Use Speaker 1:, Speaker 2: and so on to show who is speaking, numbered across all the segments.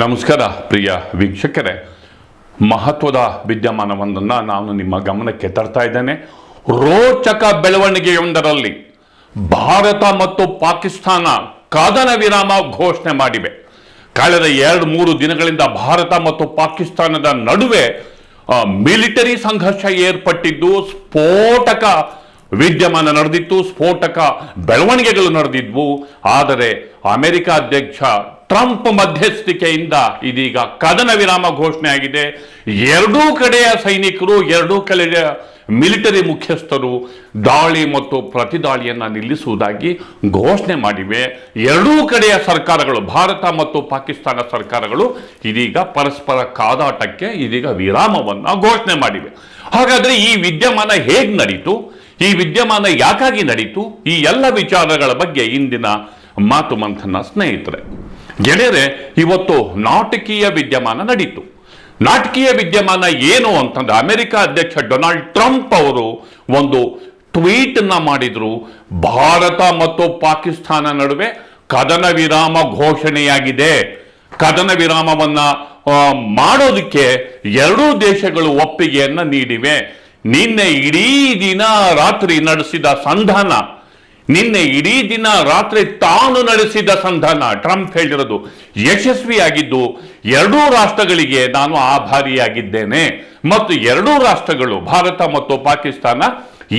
Speaker 1: ನಮಸ್ಕಾರ, ಪ್ರಿಯ ವೀಕ್ಷಕರೇ. ಮಹತ್ವದ ವಿದ್ಯಮಾನವೊಂದನ್ನು ನಾನು ನಿಮ್ಮ ಗಮನಕ್ಕೆ ತರ್ತಾ ಇದ್ದೇನೆ. ರೋಚಕ ಬೆಳವಣಿಗೆಯೊಂದರಲ್ಲಿ ಭಾರತ ಮತ್ತು ಪಾಕಿಸ್ತಾನ ಕದನ ವಿರಾಮ ಘೋಷಣೆ ಮಾಡಿವೆ. ಕಳೆದ ಎರಡು ಮೂರು ದಿನಗಳಿಂದ ಭಾರತ ಮತ್ತು ಪಾಕಿಸ್ತಾನದ ನಡುವೆ ಮಿಲಿಟರಿ ಸಂಘರ್ಷ ಏರ್ಪಟ್ಟಿದ್ದು, ಸ್ಫೋಟಕ ವಿದ್ಯಮಾನ ನಡೆದಿತ್ತು, ಸ್ಫೋಟಕ ಬೆಳವಣಿಗೆಗಳು ನಡೆದಿದ್ವು. ಆದರೆ ಅಮೆರಿಕ ಅಧ್ಯಕ್ಷ ಟ್ರಂಪ್ ಮಧ್ಯಸ್ಥಿಕೆಯಿಂದ ಇದೀಗ ಕದನ ವಿರಾಮ ಘೋಷಣೆ ಆಗಿದೆ. ಎರಡೂ ಕಡೆಯ ಸೈನಿಕರು, ಎರಡೂ ಕಡೆಯ ಮಿಲಿಟರಿ ಮುಖ್ಯಸ್ಥರು ದಾಳಿ ಮತ್ತು ಪ್ರತಿದಾಳಿಯನ್ನು ನಿಲ್ಲಿಸುವುದಾಗಿ ಘೋಷಣೆ ಮಾಡಿವೆ. ಎರಡೂ ಕಡೆಯ ಸರ್ಕಾರಗಳು, ಭಾರತ ಮತ್ತು ಪಾಕಿಸ್ತಾನ ಸರ್ಕಾರಗಳು ಇದೀಗ ಪರಸ್ಪರ ಕಾದಾಟಕ್ಕೆ ಇದೀಗ ವಿರಾಮವನ್ನು ಘೋಷಣೆ ಮಾಡಿವೆ. ಹಾಗಾದರೆ ಈ ವಿದ್ಯಮಾನ ಹೇಗೆ ನಡೀತು? ಈ ವಿದ್ಯಮಾನ ಯಾಕಾಗಿ ನಡೀತು? ಈ ಎಲ್ಲ ವಿಚಾರಗಳ ಬಗ್ಗೆ ಇಂದಿನ ಮಾತು ಮಂಥನ ಸ್ನೇಹಿತರೆ. ಗೆಳೆಯರೆ, ಇವತ್ತು ನಾಟಕೀಯ ವಿದ್ಯಮಾನ ನಡೀತು. ನಾಟಕೀಯ ವಿದ್ಯಮಾನ ಏನು ಅಂತಂದ್ರೆ ಅಮೆರಿಕ ಅಧ್ಯಕ್ಷ ಡೊನಾಲ್ಡ್ ಟ್ರಂಪ್ ಅವರು ಒಂದು ಟ್ವೀಟ್ ಅನ್ನ ಮಾಡಿದ್ರು. ಭಾರತ ಮತ್ತು ಪಾಕಿಸ್ತಾನ ನಡುವೆ ಕದನ ವಿರಾಮ ಘೋಷಣೆಯಾಗಿದೆ. ಕದನ ವಿರಾಮವನ್ನ ಮಾಡೋದಕ್ಕೆ ಎರಡೂ ದೇಶಗಳು ಒಪ್ಪಿಗೆಯನ್ನ ನೀಡಿವೆ. ನಿನ್ನೆ ಇಡೀ ದಿನ ರಾತ್ರಿ ನಡೆಸಿದ ಸಂಧಾನ ನಿನ್ನೆ ಇಡೀ ದಿನ ರಾತ್ರಿ ತಾನು ನಡೆಸಿದ ಸಂಧಾನ. ಟ್ರಂಪ್ ಹೇಳಿರೋದು ಯಶಸ್ವಿಯಾಗಿದ್ದು ಎರಡೂ ರಾಷ್ಟ್ರಗಳಿಗೆ ನಾನು ಆಭಾರಿಯಾಗಿದ್ದೇನೆ. ಮತ್ತು ಎರಡೂ ರಾಷ್ಟ್ರಗಳು, ಭಾರತ ಮತ್ತು ಪಾಕಿಸ್ತಾನ,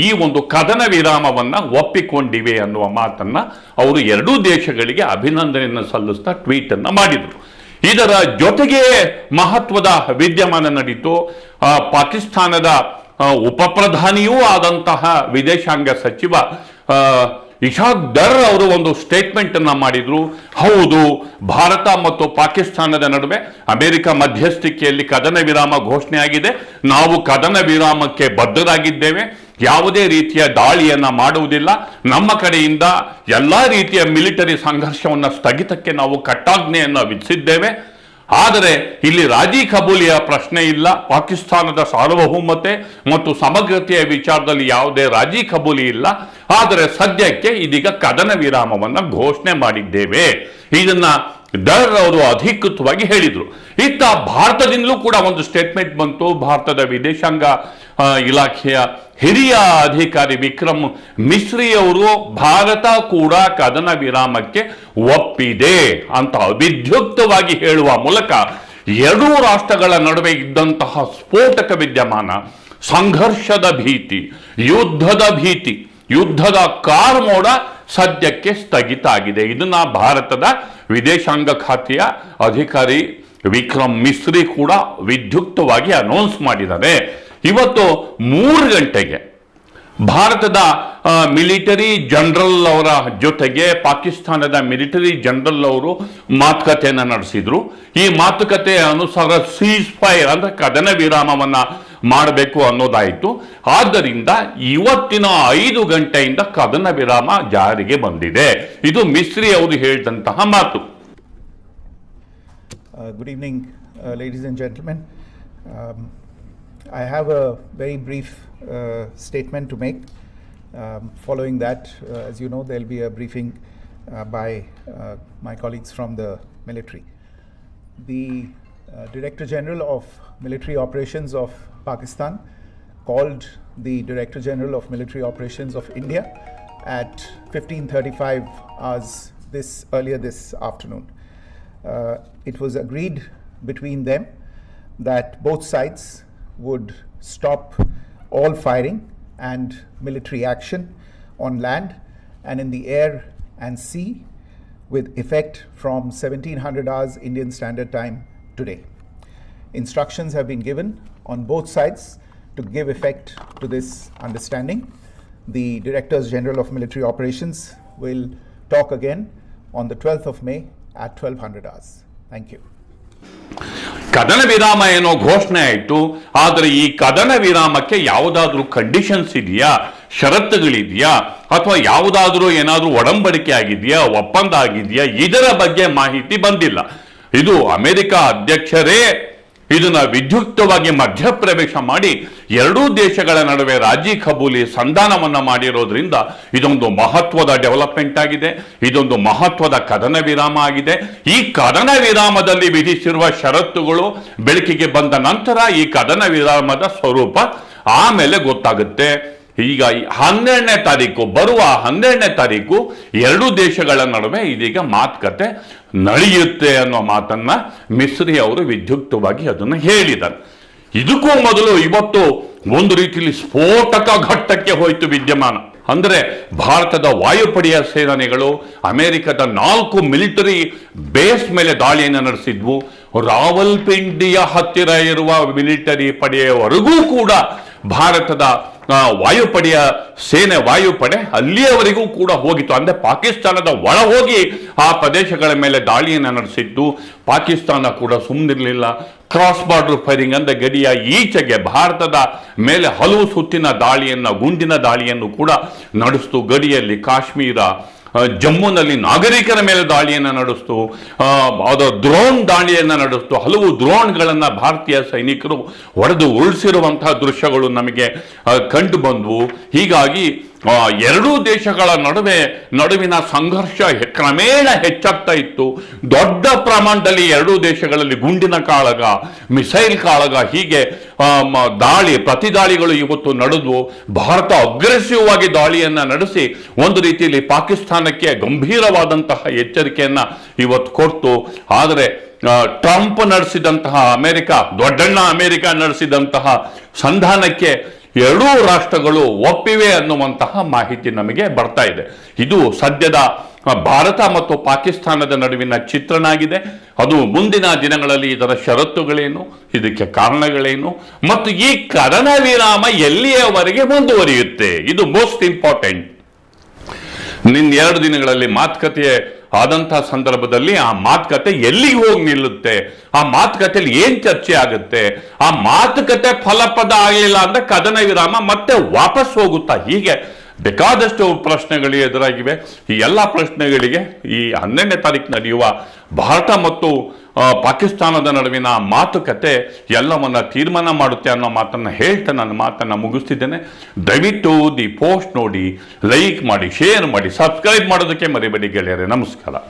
Speaker 1: ಈ ಒಂದು ಕದನ ವಿರಾಮವನ್ನ ಒಪ್ಪಿಕೊಂಡಿವೆ ಅನ್ನುವ ಮಾತನ್ನ ಅವರು ಎರಡೂ ದೇಶಗಳಿಗೆ ಅಭಿನಂದನೆಯನ್ನು ಸಲ್ಲಿಸ್ತಾ ಟ್ವೀಟ್ ಅನ್ನ ಮಾಡಿದರು. ಇದರ ಜೊತೆಗೆ ಮಹತ್ವದ ವಿದ್ಯಮಾನ ನಡೀತು. ಪಾಕಿಸ್ತಾನದ ಉಪಪ್ರಧಾನಿಯೂ ಆದಂತಹ ವಿದೇಶಾಂಗ ಸಚಿವ ಇಶಾಕ್ ದರ್ ಅವರು ಒಂದು ಸ್ಟೇಟ್ಮೆಂಟ್ ಅನ್ನ ಮಾಡಿದ್ರು. ಹೌದು, ಭಾರತ ಮತ್ತು ಪಾಕಿಸ್ತಾನದ ನಡುವೆ ಅಮೆರಿಕ ಮಧ್ಯಸ್ಥಿಕೆಯಲ್ಲಿ ಕದನ ವಿರಾಮ ಘೋಷಣೆಯಾಗಿದೆ ನಾವು ಕದನ ವಿರಾಮಕ್ಕೆ ಬದ್ಧರಾಗಿದ್ದೇವೆ. ಯಾವುದೇ ರೀತಿಯ ದಾಳಿಯನ್ನ ಮಾಡುವುದಿಲ್ಲ. ನಮ್ಮ ಕಡೆಯಿಂದ ಎಲ್ಲಾ ರೀತಿಯ ಮಿಲಿಟರಿ ಸಂಘರ್ಷವನ್ನು ಸ್ಥಗಿತಕ್ಕೆ ನಾವು ಕಟ್ಟಾಜ್ಞೆಯನ್ನು ವಿಧಿಸಿದ್ದೇವೆ. ಆದರೆ ಇಲ್ಲಿ ರಾಜಿ ಕಬೂಲಿಯ ಪ್ರಶ್ನೆ ಇಲ್ಲ. ಪಾಕಿಸ್ತಾನದ ಸಾರ್ವಭೌಮತೆ ಮತ್ತು ಸಮಗ್ರತೆಯ ವಿಚಾರದಲ್ಲಿ ಯಾವುದೇ ರಾಜಿ ಕಬೂಲಿ ಇಲ್ಲ. ಆದರೆ ಸದ್ಯಕ್ಕೆ ಇದೀಗ ಕದನ ವಿರಾಮವನ್ನು ಘೋಷಣೆ ಮಾಡಿದ್ದೇವೆ. ಇದನ್ನ ದರ್ ಅವರು ಅಧಿಕೃತವಾಗಿ ಹೇಳಿದರು. ಇತ್ತ ಭಾರತದಿಂದಲೂ ಕೂಡ ಒಂದು ಸ್ಟೇಟ್ಮೆಂಟ್ ಬಂತು. ಭಾರತದ ವಿದೇಶಾಂಗ ಇಲಾಖೆಯ ಹಿರಿಯ ಅಧಿಕಾರಿ ವಿಕ್ರಮ್ ಮಿಶ್ರಿ ಅವರು, ಭಾರತ ಕೂಡ ಕದನ ವಿರಾಮಕ್ಕೆ ಒಪ್ಪಿದೆ ಅಂತ ವಿದ್ಯುಕ್ತವಾಗಿ ಹೇಳುವ ಮೂಲಕ ಎರಡೂ ರಾಷ್ಟ್ರಗಳ ನಡುವೆ ಇದ್ದಂತಹ ಸ್ಫೋಟಕ ವಿದ್ಯಮಾನ, ಸಂಘರ್ಷದ ಭೀತಿ, ಯುದ್ಧದ ಭೀತಿ, ಯುದ್ಧದ ಕಾರ್ಮೋಡ ಸದ್ಯಕ್ಕೆ ಸ್ಥಗಿತ ಆಗಿದೆ. ಇದನ್ನ ಭಾರತದ ವಿದೇಶಾಂಗ ಖಾತೆಯ ಅಧಿಕಾರಿ ವಿಕ್ರಮ್ ಮಿಸ್ರಿ ಕೂಡ ವಿದ್ಯುಕ್ತವಾಗಿ ಅನೌನ್ಸ್ ಮಾಡಿದ್ದಾರೆ ಇವತ್ತು ಮೂರು ಗಂಟೆಗೆ ಭಾರತದ ಮಿಲಿಟರಿ ಜನರಲ್ ಅವರ ಜೊತೆಗೆ ಪಾಕಿಸ್ತಾನದ ಮಿಲಿಟರಿ ಜನರಲ್ ಅವರು ಮಾತುಕತೆಯನ್ನು ನಡೆಸಿದ್ರು. ಈ ಮಾತುಕತೆ ಅನುಸಾರ ಸೀಸ್ ಫೈರ್ ಅಂದ್ರೆ ಕದನ ವಿರಾಮವನ್ನ ಮಾಡಬೇಕು ಅನ್ನೋದಾಯಿತು. ಆದ್ದರಿಂದ ಇವತ್ತಿನ ಐದು ಗಂಟೆಯಿಂದ ಕದನ ವಿರಾಮ ಜಾರಿಗೆ ಬಂದಿದೆ. ಇದು ಮಿಸ್ತ್ರಿ ಅವರು ಹೇಳಿದಂತಹ ಮಾತು.
Speaker 2: Good evening ladies and gentlemen I have a very brief statement to make following that as you know they'll be a briefing by my colleagues from the military the uh, Director General of Military Operations of Pakistan called the Director General of Military Operations of India at 15:35 hours this earlier this afternoon. Uh, it was agreed between them that both sides would stop all firing and military action on land and in the air and sea with effect from 1700 hours Indian Standard Time today. Instructions have been given on both sides to give effect to this understanding. The Directors General of Military Operations will talk again on the 12th of May at 1200 hours. Thank you.
Speaker 1: ಕದನ ವಿರಾಮ ಏನೋ ಘೋಷಣೆ ಆಯಿತು ಆದರೆ ಈ ಕದನ ವಿರಾಮಕ್ಕೆ ಯಾವುದಾದ್ರೂ conditions ಇದೆಯಾ ಷರತ್ತುಗಳಿದೆಯಾ ಅಥವಾ ಯಾವುದಾದ್ರೂ ಏನಾದರೂ ಒಡಂಬಡಿಕೆ ಆಗಿದೆಯಾ ಒಪ್ಪಂದ ಆಗಿದೆಯಾ ಇದರ ಬಗ್ಗೆ ಮಾಹಿತಿ ಬಂದಿಲ್ಲ ಇದು ಅಮೆರಿಕ ಅಧ್ಯಕ್ಷರೇ ಇದನ್ನ ವಿದ್ಯುಕ್ತವಾಗಿ ಮಧ್ಯಪ್ರವೇಶ ಮಾಡಿ ಎರಡೂ ದೇಶಗಳ ನಡುವೆ ರಾಜಿ ಕಬೂಲಿ ಸಂಧಾನವನ್ನ ಮಾಡಿರೋದ್ರಿಂದ ಇದೊಂದು ಮಹತ್ವದ ಡೆವಲಪ್ಮೆಂಟ್ ಆಗಿದೆ, ಇದೊಂದು ಮಹತ್ವದ ಕದನ ವಿರಾಮ ಆಗಿದೆ. ಈ ಕದನ ವಿರಾಮದಲ್ಲಿ ವಿಧಿಸಿರುವ ಷರತ್ತುಗಳು ಬೆಳಕಿಗೆ ಬಂದ ನಂತರ ಈ ಕದನ ವಿರಾಮದ ಸ್ವರೂಪ ಆಮೇಲೆ ಗೊತ್ತಾಗುತ್ತೆ. ಈಗ ಹನ್ನೆರಡನೇ ತಾರೀಕು, ಬರುವ ಹನ್ನೆರಡನೇ ತಾರೀಕು ಎರಡು ದೇಶಗಳ ನಡುವೆ ಇದೀಗ ಮಾತುಕತೆ ನಡೆಯುತ್ತೆ ಅನ್ನೋ ಮಾತನ್ನ ಮಿಸ್ರಿ ಅವರು ವಿದ್ಯುಕ್ತವಾಗಿ ಅದನ್ನು ಹೇಳಿದ್ದಾರೆ. ಇದಕ್ಕೂ ಮೊದಲು ಇವತ್ತು ಒಂದು ರೀತಿಯಲ್ಲಿ ಸ್ಫೋಟಕ ಘಟ್ಟಕ್ಕೆ ಹೋಯಿತು ವಿದ್ಯಮಾನ. ಅಂದರೆ ಭಾರತದ ವಾಯುಪಡೆಯ ಸೇನಾನಿಗಳು ಅಮೆರಿಕದ ನಾಲ್ಕು ಮಿಲಿಟರಿ ಬೇಸ್ ಮೇಲೆ ದಾಳಿಯನ್ನು ನಡೆಸಿದ್ವು. ರಾವಲ್ಪಿಂಡಿಯ ಹತ್ತಿರ ಇರುವ ಮಿಲಿಟರಿ ಪಡೆಯವರೆಗೂ ಕೂಡ ಭಾರತದ ವಾಯುಪಡೆಯ ಸೇನೆ ವಾಯುಪಡೆ ಅಲ್ಲಿಯವರೆಗೂ ಕೂಡ ಹೋಗಿತ್ತು. ಅಂದರೆ ಪಾಕಿಸ್ತಾನದ ಒಳ ಹೋಗಿ ಆ ಪ್ರದೇಶಗಳ ಮೇಲೆ ದಾಳಿಯನ್ನು ನಡೆಸಿದ್ದು. ಪಾಕಿಸ್ತಾನ ಕೂಡ ಸುಮ್ಮನಿರಲಿಲ್ಲ ಕ್ರಾಸ್ ಬಾರ್ಡರ್ ಫೈರಿಂಗ್ ಅಂದ ಗಡಿಯ ಈಚೆಗೆ ಭಾರತದ ಮೇಲೆ ಹಲವು ಸುತ್ತಿನ ದಾಳಿಯನ್ನು, ಗುಂಡಿನ ದಾಳಿಯನ್ನು ಕೂಡ ನಡೆಸ್ತು. ಗಡಿಯಲ್ಲಿ ಕಾಶ್ಮೀರ ಜಮ್ಮುನಲ್ಲಿ ನಾಗರಿಕರ ಮೇಲೆ ದಾಳಿಯನ್ನು ನಡೆಸ್ತು. ಅದು ಡ್ರೋನ್ ದಾಳಿಯನ್ನು ನಡೆಸ್ತು. ಹಲವು ಡ್ರೋನ್ಗಳನ್ನು ಭಾರತೀಯ ಸೈನಿಕರು ಹೊಡೆದು ಉಳಿಸಿರುವಂತಹ ದೃಶ್ಯಗಳು ನಮಗೆ ಕಂಡು ಬಂದವು. ಹೀಗಾಗಿ ಎರಡೂ ದೇಶಗಳ ನಡುವೆ ನಡುವಿನ ಸಂಘರ್ಷ ಕ್ರಮೇಣ ಹೆಚ್ಚಾಗ್ತಾ ಇತ್ತು. ದೊಡ್ಡ ಪ್ರಮಾಣದಲ್ಲಿ ಎರಡೂ ದೇಶಗಳಲ್ಲಿ ಗುಂಡಿನ ಕಾಳಗ, ಮಿಸೈಲ್ ಕಾಳಗ, ಹೀಗೆ ದಾಳಿ, ಪ್ರತಿ ದಾಳಿಗಳು ಇವತ್ತು ನಡೆದು, ಭಾರತ ಅಗ್ರೆಸಿವ್ ಆಗಿ ದಾಳಿಯನ್ನ ನಡೆಸಿ, ಒಂದು ರೀತಿಯಲ್ಲಿ ಪಾಕಿಸ್ತಾನಕ್ಕೆ ಗಂಭೀರವಾದಂತಹ ಎಚ್ಚರಿಕೆಯನ್ನ ಇವತ್ತು ಕೊಡ್ತು. ಆದರೆ ಟ್ರಂಪ್ ನಡೆಸಿದಂತಹ ಅಮೆರಿಕ, ದೊಡ್ಡಣ್ಣ ಅಮೆರಿಕ ನಡೆಸಿದಂತಹ ಸಂಧಾನಕ್ಕೆ ಎರಡೂ ರಾಷ್ಟ್ರಗಳು ಒಪ್ಪಿವೆ ಅನ್ನುವಂತಹ ಮಾಹಿತಿ ನಮಗೆ ಬರ್ತಾ ಇದೆ. ಇದು ಸದ್ಯದ ಭಾರತ ಮತ್ತು ಪಾಕಿಸ್ತಾನದ ನಡುವಿನ ಚಿತ್ರಣ ಆಗಿದೆ ಅದು ಮುಂದಿನ ದಿನಗಳಲ್ಲಿ ಇದರ ಷರತ್ತುಗಳೇನು, ಇದಕ್ಕೆ ಕಾರಣಗಳೇನು, ಮತ್ತು ಈ ಕದನ ವಿರಾಮ ಎಲ್ಲಿಯವರೆಗೆ ಮುಂದುವರಿಯುತ್ತೆ? ಇದು ಮೋಸ್ಟ್ ಇಂಪಾರ್ಟೆಂಟ್ ನಿನ್ನ ಎರಡು ದಿನಗಳಲ್ಲಿ ಮಾತುಕತೆ ಆದಂತಹ ಸಂದರ್ಭದಲ್ಲಿ ಆ ಮಾತುಕತೆ ಎಲ್ಲಿಗೆ ಹೋಗಿ ನಿಲ್ಲುತ್ತೆ? ಆ ಮಾತುಕತೆಯಲ್ಲಿ ಏನ್ ಚರ್ಚೆ ಆಗುತ್ತೆ? ಆ ಮಾತುಕತೆ ಫಲಪದ ಆಗಲಿಲ್ಲ ಅಂದ್ರೆ ಕದನ ವಿರಾಮ ಮತ್ತೆ ವಾಪಸ್ ಹೋಗುತ್ತಾ? ಹೀಗೆ ಬೇಕಾದಷ್ಟು ಪ್ರಶ್ನೆಗಳು ಎದುರಾಗಿವೆ. ಈ ಎಲ್ಲ ಪ್ರಶ್ನೆಗಳಿಗೆ ಈ ಹನ್ನೆರಡನೇ ತಾರೀಕು ನಡೆಯುವ ಭಾರತ ಮತ್ತು ಪಾಕಿಸ್ತಾನದ ನಡುವಿನ ಮಾತುಕತೆ ಎಲ್ಲವನ್ನ ತೀರ್ಮಾನ ಮಾಡುತ್ತೆ ಅನ್ನೋ ಮಾತನ್ನ ಹೇಳ್ತಾ ನನ್ನ ಮಾತನ್ನ ಮುಗಿಸ್ತಿದ್ದೇನೆ. ದಯವಿಟ್ಟು ದಿ ಪೋಸ್ಟ್ ನೋಡಿ, ಲೈಕ್ ಮಾಡಿ, ಶೇರ್ ಮಾಡಿ, ಸಬ್ಸ್ಕ್ರೈಬ್ ಮಾಡೋದಕ್ಕೆ ಮರಿಬೇಡಿ ಗೆಳೆಯರೆ. ನಮಸ್ಕಾರ.